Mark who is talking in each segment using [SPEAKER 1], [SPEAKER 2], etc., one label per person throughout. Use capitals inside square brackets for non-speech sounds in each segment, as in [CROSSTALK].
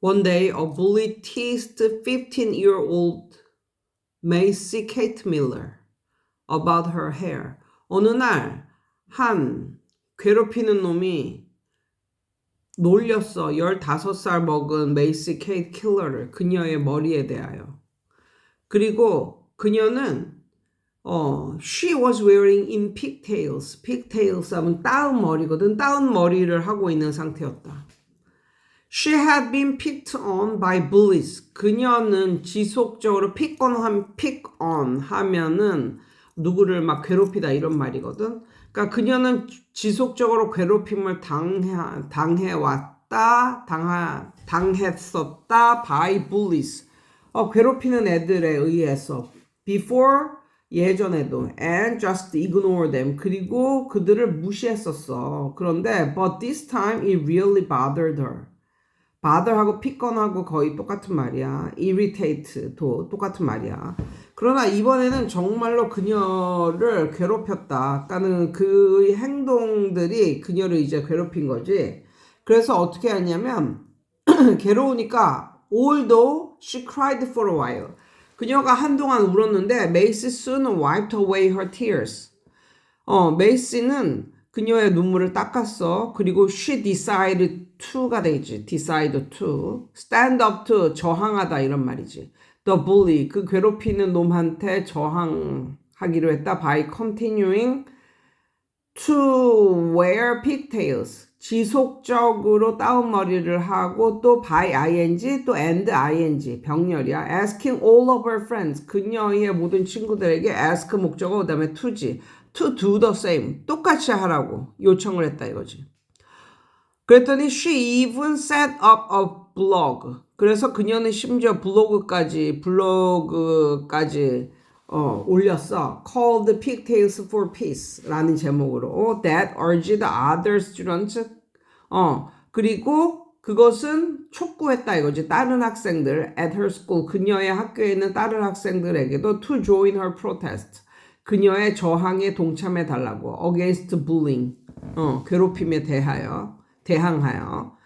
[SPEAKER 1] One day, a bully teased 15 year old Macy Kate Miller about her hair. 어느 날, 한 괴롭히는 놈이 놀렸어. 15살 먹은 메이시 케이트 킬러를 그녀의 머리에 대하여. 그리고 그녀는 어, she was wearing in pigtails. pigtails 하면 따은 머리거든. 따은 머리를 하고 있는 상태였다. She had been picked on by bullies. 그녀는 지속적으로 pick on 하면 pick on 하면은 누구를 막 괴롭히다 이런 말이거든. 그러니까 그녀는 지속적으로 괴롭힘을 당해 당해 왔다, 당하, 당했었다 by bullies. 어, 괴롭히는 애들에 의해서 before 예전에도 and just ignore them 그리고 그들을 무시했었어. 그런데 but this time it really bothered her. Bother하고 pickon하고 거의 똑같은 말이야. irritate도 똑같은 말이야. 그러나 이번에는 정말로 그녀를 괴롭혔다. 아까는 그 행동들이 그녀를 이제 괴롭힌 거지. 그래서 어떻게 하냐면 [CLEARS THROAT] 괴로우니까 although she cried for a while. 그녀가 한동안 울었는데 메이시 soon wiped away her tears. 어, 메이시는 그녀의 눈물을 닦았어. 그리고 she decided to가 되지. decide to. stand up to 저항하다 이런 말이지. the bully 그 괴롭히는 놈한테 저항하기로 했다. by continuing to wear pigtails. 지속적으로 다운 머리를 하고 또 by ing 또 and ing 병렬이야. asking all of her friends 그녀의 모든 친구들에게 ask 목적어 그다음에 to지 to do the same 똑같이 하라고 요청을 했다 이거지. 그랬더니 she even set up a blog. 그래서 그녀는 심지어 블로그까지 블로그까지 어, 올렸어. Called Pigtails for Peace라는 제목으로 that urged other students 어 그리고 그것은 촉구했다 이거지. 다른 학생들 at her school 그녀의 학교에 있는 다른 학생들에게도 to join her protest 그녀의 저항에 동참해 달라고 against bullying 어 괴롭힘에 대하여 대항하여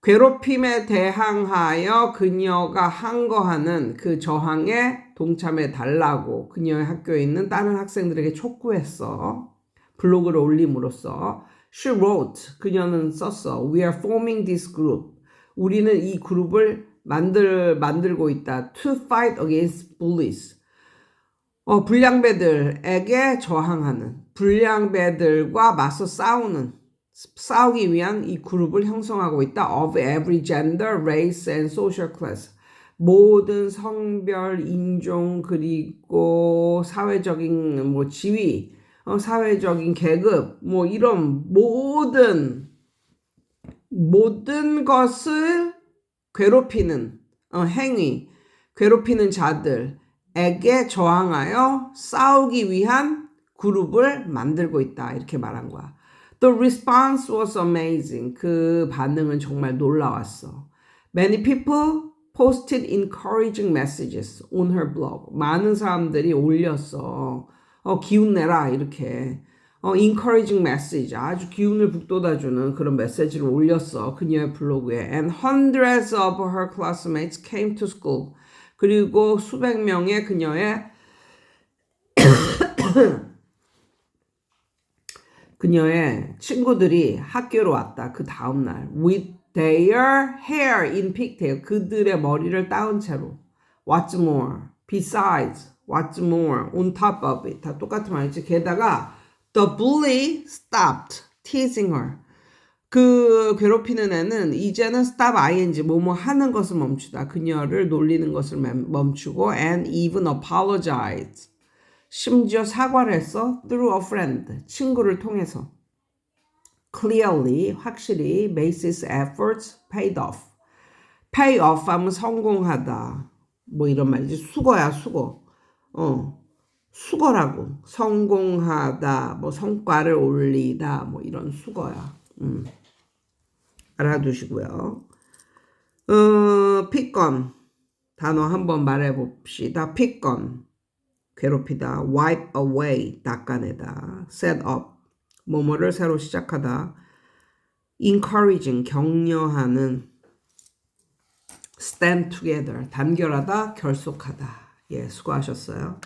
[SPEAKER 1] 괴롭힘에 대항하여 그녀가 항거하는 그 저항에 동참해 달라고 그녀의 학교에 있는 다른 학생들에게 촉구했어. 블로그를 올림으로써 she wrote 그녀는 썼어. We are forming this group. 우리는 이 그룹을 만들 만들고 있다. To fight against bullies. 어, 불량배들에게 저항하는 불량배들과 맞서 싸우는 싸우기 위한 이 그룹을 형성하고 있다. Of every gender, race and social class. 모든 성별, 인종 그리고 사회적인 뭐 지위, 어, 사회적인 계급 뭐 이런 모든 모든 것을 괴롭히는 어, 행위, 괴롭히는 자들 에게 저항하여 싸우기 위한 그룹을 만들고 있다 이렇게 말한 거야. The response was amazing. 그 반응은 정말 놀라웠어. Many people posted encouraging messages on her blog. 많은 사람들이 올렸어. 어, 기운 내라 이렇게. 어, encouraging message. 아주 기운을 북돋아주는 그런 메시지를 올렸어. 그녀의 블로그에. And hundreds of her classmates came to school. 그리고 수백 명의 그녀의 그녀의 친구들이 학교로 왔다. 그 다음 날. With their hair in pigtail. 그들의 머리를 따은 채로. What's more? Besides. What's more? On top of it. 다 똑같은 말이지. 게다가 the bully stopped teasing her. 그 괴롭히는 애는 이제는 stop ing 뭐뭐 하는 것을 멈추다. 그녀를 놀리는 것을 멈추고 and even apologized. 심지어 사과를 했어. through a friend. 친구를 통해서. clearly, 확실히, Macy's efforts paid off. pay off 하면 성공하다. 뭐 이런 말이지. 수거야, 수거. 어. 수거라고. 성공하다. 뭐 성과를 올리다. 뭐 이런 수거야. 음. 알아두시고요. 어, 피건. 단어 한번 말해 봅시다. 피건. 괴롭히다, wipe away, 닦아내다, set up, 뭐뭐를 새로 시작하다, encouraging, 격려하는, stand together. 단결하다, 결속하다. 예, 수고하셨어요.